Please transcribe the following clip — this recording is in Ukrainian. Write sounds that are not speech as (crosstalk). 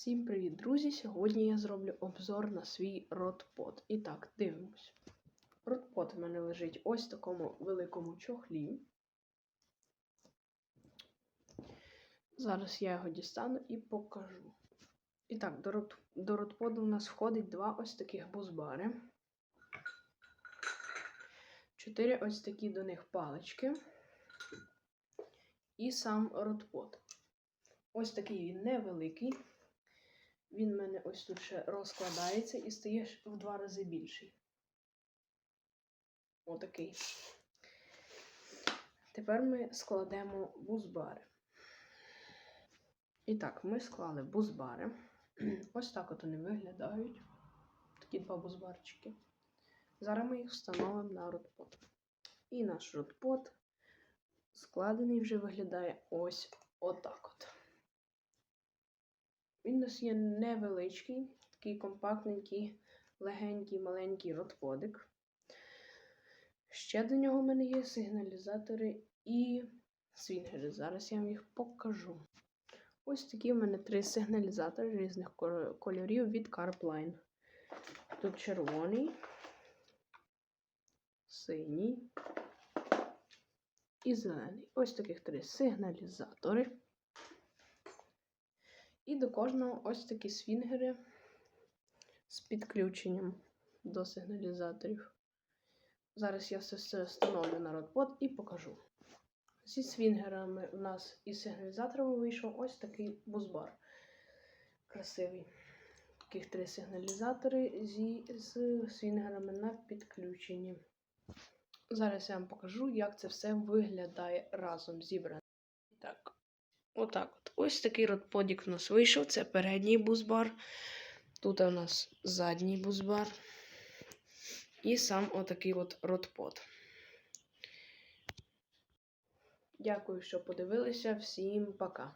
Всім привіт, друзі! Сьогодні я зроблю обзор на свій ротпот. І так, дивимось. Ротпот в мене лежить ось в такому великому чохлі. Зараз я його дістану і покажу. І так, до, рот... до ротподу у нас входить два ось таких бузбари. Чотири ось такі до них палички. І сам ротпот. Ось такий він невеликий. Він в мене ось тут ще розкладається і стає в два рази більший. Отакий. Тепер ми складемо бузбари. І так, ми склали бузбари. (clears throat) Ось так от вони виглядають. Такі два бузбарчики. Зараз ми їх встановимо на ротпот. І наш ротпот складений вже виглядає ось отак от. Він у нас є невеличкий, такий компактненький, легенький, маленький ротподик. Ще до нього в мене є сигналізатори і свінгери. Зараз я вам їх покажу. Ось такі в мене три сигналізатори різних кольорів від CarPline. Тут червоний, синій і зелений. Ось таких три сигналізатори. І до кожного ось такі свінгери з підключенням до сигналізаторів. Зараз я все це встановлю на родпод і покажу. Зі свінгерами у нас із сигналізаторами вийшов ось такий бузбар. Красивий. Таких три сигналізатори зі, з свінгерами на підключенні. Зараз я вам покажу, як це все виглядає разом зібрано. Так. Отак от. Ось такий ротподік в нас вийшов. Це передній бузбар. Тут у нас задній бузбар. І сам отакий от ротпод. Дякую, що подивилися. Всім пока.